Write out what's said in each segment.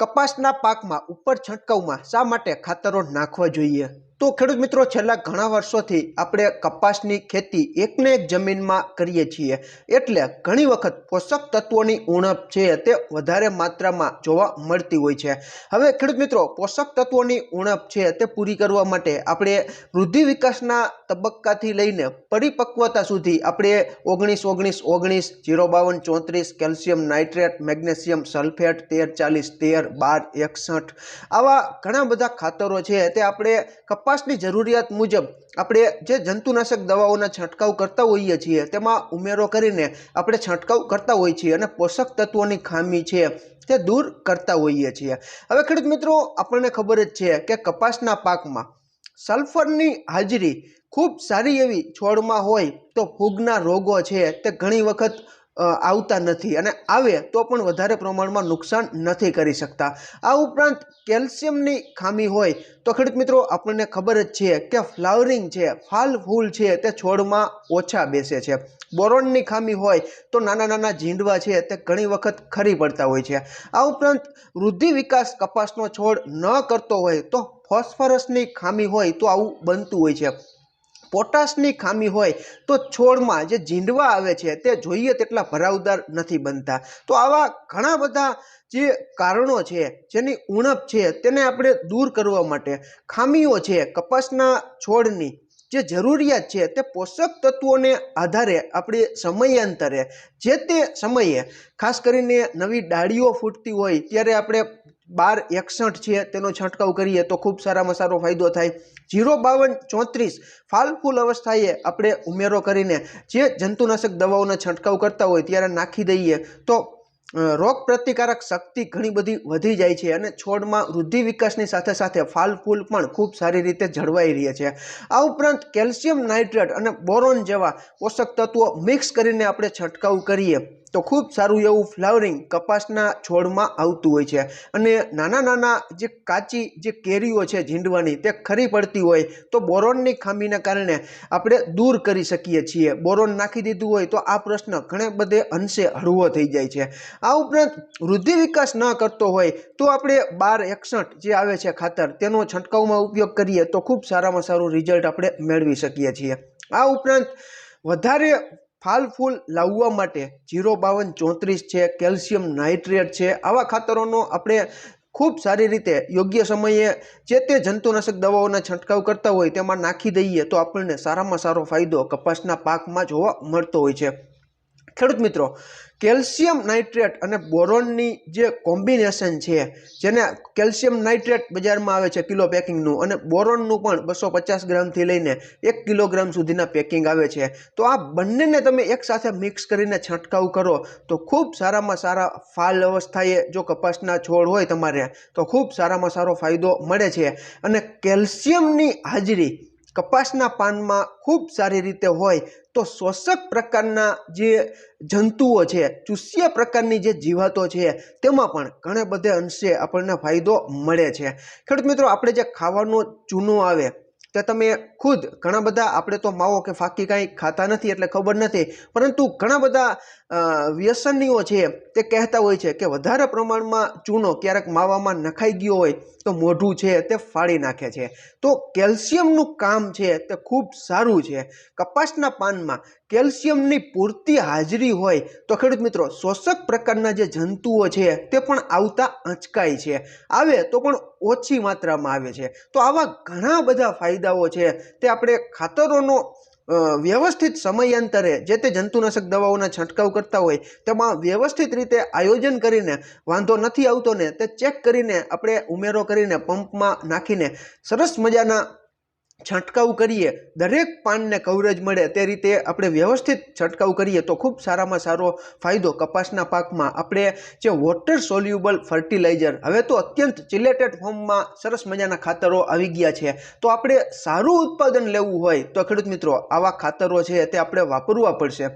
કપાસના પાકમાં ઉપર છંટકાવમાં શા માટે ખાતરો નાખવા જોઈએ? તો ખેડૂત મિત્રો, છેલ્લા ઘણા વર્ષોથી આપણે કપાસની ખેતી એકને એક જમીનમાં કરીએ છીએ. એટલે ઘણી વખત પોષક તત્વોની ઉણપ છે તે વધારે માત્રામાં જોવા મળતી હોય છે. હવે ખેડૂત મિત્રો, પોષક તત્વોની ઉણપ છે તે પૂરી કરવા માટે આપણે વૃદ્ધિ વિકાસના તબક્કાથી લઈને પરિપક્વતા સુધી આપણે ઓગણીસ ઓગણીસ ઓગણીસ, જીરો બાવન, ચોત્રીસ, કેલ્શિયમ નાઇટ્રેટ, મેગ્નેશિયમ સલ્ફેટ, તેર, ચાલીસ, તેર, બાર, એકસઠ આવા ઘણા બધા ખાતરો છે તે આપણે કપાસની જરૂરિયાત મુજબ આપણે જે જંતુનાશક દવાઓના છંટકાવ કરતા હોઈએ છીએ, તેમાં ઉમેરો કરીને આપણે છંટકાવ કરતા હોઈએ છીએ અને પોષક તત્વોની ખામી છે તે દૂર કરતા હોઈએ છીએ. હવે ખેડૂત મિત્રો, આપણને ખબર જ છે કે કપાસના પાકમાં સલ્ફરની હાજરી ખૂબ સારી એવી છોડમાં હોય તો ફૂગના રોગો છે તે ઘણી વખત આવતા નથી અને આવે તો પણ વધારે પ્રમાણમાં નુકસાન નથી કરી શકતા. આ ઉપરાંત કેલ્શિયમની ખામી હોય તો ખેડૂત મિત્રો, આપણને ખબર જ છે કે ફ્લાવરિંગ છે, ફાલ ફૂલ છે તે છોડમાં ઓછા બેસે છે. બોરોનની ખામી હોય તો નાના નાના ઝીંડવા છે તે ઘણી વખત ખરી પડતા હોય છે. આ ઉપરાંત વૃદ્ધિ વિકાસ કપાસનો છોડ ન કરતો હોય તો ફોસ્ફરસની ખામી હોય તો આવું બનતું હોય છે. પોટાશની ખામી હોય તો છોડમાં જે ઝીંડવા આવે છે તે જોઈએ તેટલા ભરાવદાર નથી બનતા. તો આવા ઘણા બધા જે કારણો છે, જેની ઉણપ છે તેને આપણે દૂર કરવા માટે ખામીઓ છે કપાસના છોડની જે જરૂરિયાત છે તે પોષક તત્વોને આધારે આપણે સમયાંતરે જે તે સમયે ખાસ કરીને નવી ડાળીઓ ફૂટતી હોય ત્યારે આપણે બાર એકસઠ છે, તેનો છંટકાવ કરીએ તો ખૂબ સારામાં સારો ફાયદો થાય. જીરો બાવન ચોત્રીસ ફાલ ફૂલ અવસ્થાએ આપણે ઉમેરો કરીને જે જંતુનાશક દવાઓનો છંટકાવ કરતા હોય ત્યારે નાખી દઈએ તો રોગ પ્રતિકારક શક્તિ ઘણી બધી વધી જાય છે અને છોડમાં વૃદ્ધિ વિકાસની સાથે સાથે ફાલ ફૂલ પણ ખૂબ સારી રીતે જળવાઈ રહે છે. આ ઉપરાંત કેલ્શિયમ નાઇટ્રેટ અને બોરોન જેવા પોષક તત્વો મિક્સ કરીને આપણે છંટકાવ કરીએ. તો ખૂબ સારું એવું ફ્લાવરિંગ કપાસના છોડમાં આવતું હોય છે. અને નાના નાના જે કાચી જે કેરીઓ છે ઝીંડવાની તે ખરી પડતી હોય તો બોરોનની ખામીના કારણે આપણે દૂર કરી શકીએ છીએ. બોરોન નાખી દીધું હોય તો આ પ્રશ્ન ઘણે બધે અંશે હળવો થઈ જાય છે. આ ઉપરાંત વૃદ્ધિ વિકાસ ન કરતો હોય તો આપણે બાર એકસઠ જે આવે છે ખાતર તેનો છંટકાવમાં ઉપયોગ કરીએ તો ખૂબ સારામાં સારું રિઝલ્ટ આપણે મેળવી શકીએ છીએ. આ ઉપરાંત વધારે ફાલ ફૂલ લાવવા માટે જીરો બાવન ચોત્રીસ છે, કેલ્શિયમ નાઇટ્રેટ છે. આવા ખાતરોનો આપણે ખૂબ સારી રીતે યોગ્ય સમયે જે તે જંતુનાશક દવાઓના છંટકાવ કરતા હોય તેમાં નાખી દઈએ તો આપણને સારામાં સારો ફાયદો કપાસના પાકમાં જોવા મળતો હોય છે. ખેડૂત મિત્રો, કેલ્શિયમ નાઇટ્રેટ અને બોરોનની જે કોમ્બિનેશન છે, જેને કેલ્શિયમ નાઇટ્રેટ બજારમાં આવે છે કિલો પેકિંગનું અને બોરોનનું પણ બસો પચાસ ગ્રામથી લઈને એક કિલોગ્રામ સુધીના પેકિંગ આવે છે. તો આ બંનેને તમે એકસાથે મિક્સ કરીને છંટકાવ કરો, તો ખૂબ સારામાં સારા ફાલ અવસ્થાએ જો કપાસના છોડ હોય તમારે, તો ખૂબ સારામાં સારો ફાયદો મળે છે. અને કેલ્શિયમની હાજરી કપાસના પાનમાં ખૂબ સારી રીતે હોય તો શોષક પ્રકારના જે જંતુઓ છે, ચૂસ્ય પ્રકારની જે જીવાતો છે, તેમાં પણ ઘણા બધે અંશે આપણને ફાયદો મળે છે. ખેડૂત મિત્રો, આપણે જે ખાવાનો ચૂનો આવે તે તમે ખુદ ઘણા બધા, આપણે તો માવો કે ફાકી કાંઈ ખાતા નથી એટલે ખબર નથી, પરંતુ ઘણા બધા વ્યસનીઓ છે તે કહેતા હોય છે કે વધારે પ્રમાણમાં ચૂનો ક્યારેક માવામાં નખાઈ ગયો હોય તો મોઢું છે તે ફાડી નાખે છે. તો કેલ્શિયમનું કામ છે તે ખૂબ સારું છે. કપાસના પાનમાં કેલ્શિયમની પૂરતી હાજરી હોય તો ખેડૂત મિત્રો શોષક પ્રકારના જે જંતુઓ છે તે પણ આવતા અચકાય છે. આવે તો પણ ઓછી માત્રામાં આવે છે. તો આવા ઘણા બધા ફાયદાઓ છે તે આપણે ખાતરોનો વ્યવસ્થિત સમયાંતરે જે તે જંતુનાશક દવાઓના છંટકાવ કરતા હોય તેમાં વ્યવસ્થિત રીતે આયોજન કરીને વાંધો નથી આવતો ને તે ચેક કરીને આપણે ઉમેરો કરીને પંપમાં નાખીને સરસ મજાના છંટકાવ કરીએ, દરેક પાનને કવરેજ મળે તે રીતે આપણે વ્યવસ્થિત છંટકાવ કરીએ તો ખૂબ સારામાં સારો ફાયદો કપાસના પાકમાં. આપણે જે વોટર સોલ્યુબલ ફર્ટિલાઇઝર હવે તો અત્યંત ચિલેટેડ ફોર્મમાં સરસ મજાના ખાતરો આવી ગયા છે. તો આપણે સારું ઉત્પાદન લેવું હોય તો ખેડૂત મિત્રો આવા ખાતરો છે તે આપણે વાપરવા પડશે.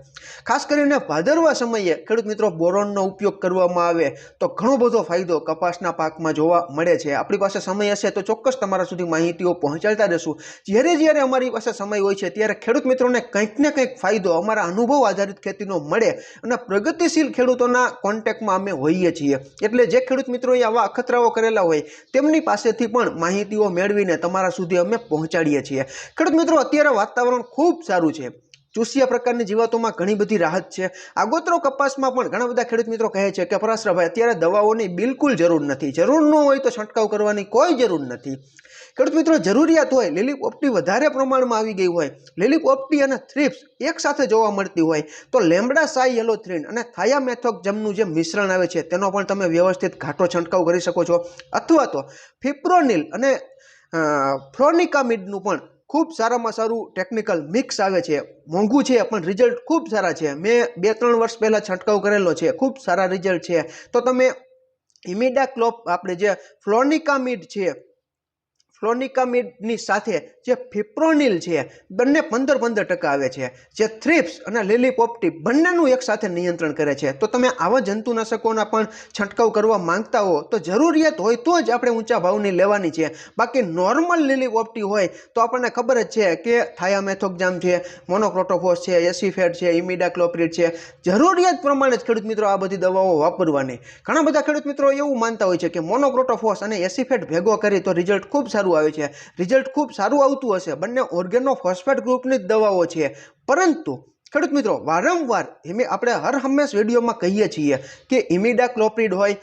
ખાસ કરીને ભાદરવા સમયે ખેડૂત મિત્રો બોરોનનો ઉપયોગ કરવામાં આવે તો ઘણો બધો ફાયદો કપાસના પાકમાં જોવા મળે છે. આપણી પાસે સમય હશે તો ચોક્કસ તમારા સુધી માહિતીઓ પહોંચાડતા રહેશું. જ્યારે જ્યારે અમારી પાસે સમય હોય છે, ત્યારે ખેડૂત મિત્રોને કંઈક ને કંઈક ફાયદો અમારા અનુભવ આધારિત ખેતીનો મળે અને પ્રગતિશીલ ખેડૂતોના કોન્ટેક્ટમાં અમે હોઈએ છીએ. એટલે જે ખેડૂત મિત્રોએ આવા અખતરાઓ કરેલા હોય, તેમની પાસેથી પણ માહિતીઓ મેળવીને તમારા સુધી અમે પહોંચાડીએ છીએ. ખેડૂત મિત્રો, અત્યારે વાતાવરણ ખૂબ સારું છે. ચૂસિયા પ્રકારની જીવાતોમાં ઘણી બધી રાહત છે. આગોતરો કપાસમાં પણ ઘણા બધા ખેડૂત મિત્રો કહે છે કે પરાશરાભાઈ અત્યારે દવાઓની બિલકુલ જરૂર નથી. જરૂર ન હોય તો છંટકાવ કરવાની કોઈ જરૂર નથી. ખેડૂત મિત્રો, જરૂરિયાત હોય લીલી પોપટી વધારે પ્રમાણમાં આવી ગઈ હોય લીલી પોપટી અને થ્રિપ્સ એક સાથે જોવા મળતી હોય, તો લેમડા સાઈ યલોથ્રીન અને થાયામેથોક જમનું જે મિશ્રણ આવે છે, તેનો પણ તમે વ્યવસ્થિત ઘાટો છંટકાવ કરી શકો છો. અથવા તો ફિપ્રોનિલ અને ફ્રોનિકામિડનું પણ ખૂબ સારામાં સારું ટેકનિકલ મિક્સ આવે છે. મોંઘું છે, પણ રિઝલ્ટ ખૂબ સારા છે. મેં બે ત્રણ વર્ષ પહેલાં છંટકાવ કરેલો છે. ખૂબ સારા રિઝલ્ટ છે. તો તમે ઇમિડાક્લોપ આપણે જે ફ્લોનિકામિડ છે ફ્લોનિકામિડની સાથે જે ફિપ્રોનિલ છે, બંને પંદર પંદર ટકા આવે છે. જે થ્રિપ્સ અને લીલી પોપટી બંનેનું એક સાથે નિયંત્રણ કરે છે. તો તમે આવા જંતુનાશકોના પણ છંટકાવ કરવા માંગતા હો, તો જરૂરિયાત હોય તો જ આપણે ઊંચા ભાવની લેવાની છે. બાકી નોર્મલ લીલી પોપટી હોય તો આપણને ખબર જ છે કે થાયામેથોકજામ છે, મોનોક્રોટોફોસ છે, એસીફેટ છે, ઇમિડાક્લોપ્રિડ છે. જરૂરિયાત પ્રમાણે જ ખેડૂત મિત્રો આ બધી દવાઓ વાપરવાની. ઘણા બધા ખેડૂત મિત્રો એવું માનતા હોય છે કે મોનોક્રોટોફોસ અને એસીફેટ ભેગો કરી તો રિઝલ્ટ ખૂબ સારું આવે છે. રિઝલ્ટ ખૂબ સારું આવતું હશે. બંને ઓર્ગેનો ફોસ્ફેટ ગ્રુપની જ દવાઓ છે. પરંતુ, ખેડૂત મિત્રો, વારંવાર એમે આપણે હર હંમેશ વિડીયોમાં કહીએ છીએ કે ઇમિડાક્લોપ્રિડ હોય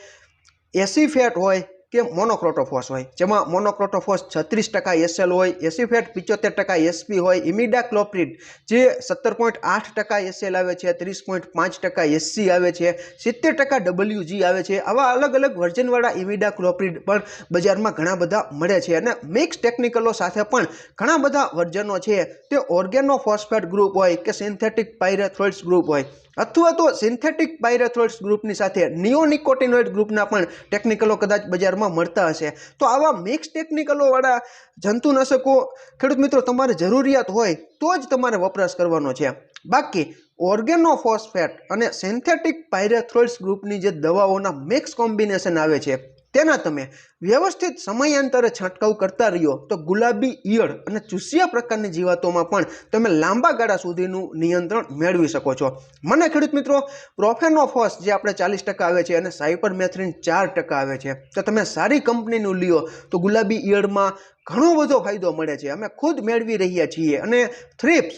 એસીફેટ હોય કે મોનોક્રોટોફોસ હોય. જેમાં મોનોક્રોટોફોસ છત્રીસ ટકા એસએલ હોય એસીફેટ પિચોતેર ટકા એસપી હોય ઇમિડાક્લોપ્રિડ જે સત્તર પોઈન્ટ આઠ ટકા એસએલ આવે છે, ત્રીસ પોઈન્ટ પાંચ ટકા એસસી આવે છે, સિત્તેર ટકા ડબલ્યુજી આવે છે, આવા અલગ અલગ વર્જનવાળા ઇમિડાક્લોપ્રિડ પણ બજારમાં ઘણા બધા મળે છે. અને મિક્સ ટેકનિકલો સાથે પણ ઘણા બધા વર્જનો છે. તે ઓર્ગેનો ફોસ્ફેટ ગ્રુપ હોય કે સિન્થેટિક પાયરેથ્રોઇડ્સ ગ્રુપ હોય. અથવા તો સિન્થેટિક પાયરેથ્રોઇડ્સ ગ્રુપની સાથે નિયોનિકોટિનોઇડ ગ્રુપના પણ ટેકનિકલો કદાચ બજારમાં મળતા હશે. તો આવા મિક્સ ટેકનિકલોવાળા જંતુનાશકો, ખેડૂત મિત્રો, તમારે જરૂરિયાત હોય તો જ તમારે વપરાશ કરવાનો છે. બાકી ઓર્ગેનો ફોસ્ફેટ અને સિન્થેટિક પાયરેથ્રોઇડ્સ ગ્રુપની જે દવાઓના મિક્સ કોમ્બિનેશન આવે છે તેના તમે વ્યવસ્થિત સમયાંતરે છંટકાવ કરતા રહ્યો તો ગુલાબી, ઈયળ અને ચૂસિયા પ્રકારની જીવાતોમાં પણ તમે લાંબા ગાળા સુધીનું નિયંત્રણ મેળવી શકો છો. મને ખેડૂત મિત્રો પ્રોફેનોફોસ જે આપણે ચાલીસ ટકા આવે છે અને સાયપરમેથ્રિન ચાર ટકા આવે છે. તો તમે સારી કંપનીનું લ્યો તો ગુલાબી ઈયળમાં ઘણો બધો ફાયદો મળે છે. અમે ખુદ મેળવી રહ્યા છીએ અને થ્રિપ્સ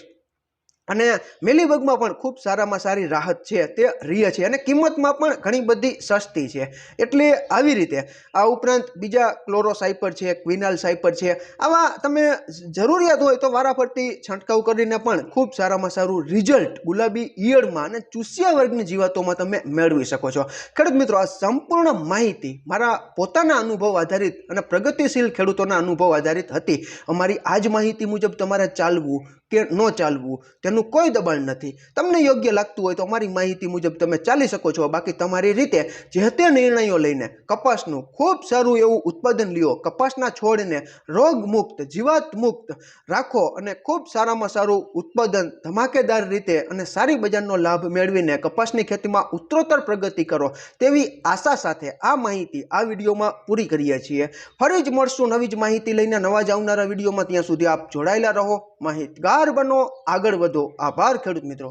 અને મેલીબગમાં પણ ખૂબ સારામાં સારી રાહત છે, તે રિય છે અને કિંમતમાં પણ ઘણી બધી સસ્તી છે. એટલે આવી રીતે આ ઉપરાંત બીજા ક્લોરોસાઇપર છે ક્વિનાલ સાઇપર છે, આવા તમે જરૂરિયાત હોય તો વારાફરતી છંટકાવ કરીને પણ ખૂબ સારામાં સારું રિઝલ્ટ ગુલાબી ઈયળમાં અને ચૂસિયા વર્ગની જીવાતોમાં તમે મેળવી શકો છો. ખેડૂત મિત્રો, આ સંપૂર્ણ માહિતી મારા પોતાના અનુભવ આધારિત અને પ્રગતિશીલ ખેડૂતોના અનુભવ આધારિત હતી. અમારી આ જ માહિતી મુજબ તમારે ચાલવું કે ન ચાલવું તેનું કોઈ દબાણ નથી. તમને યોગ્ય લાગતું હોય તો અમારી માહિતી મુજબ તમે ચાલી શકો છો. બાકી તમારી રીતે જે તે નિર્ણયો લઈને કપાસનું ખૂબ સારું એવું ઉત્પાદન લ્યો. કપાસના છોડને રોગમુક્ત જીવાત મુક્ત રાખો અને ખૂબ સારામાં સારું ઉત્પાદન ધમાકેદાર રીતે અને સારી બજારનો લાભ મેળવીને કપાસની ખેતીમાં ઉત્તરોત્તર પ્રગતિ કરો તેવી આશા સાથે આ માહિતી આ વિડીયોમાં પૂરી કરીએ છીએ. ફરી જ મળશું નવી જ માહિતી લઈને નવા જ આવનારા વિડીયોમાં. ત્યાં સુધી આપ જોડાયેલા રહો. માહિતગાર બનો, આગળ વધો. આભાર ખેડૂત મિત્રો.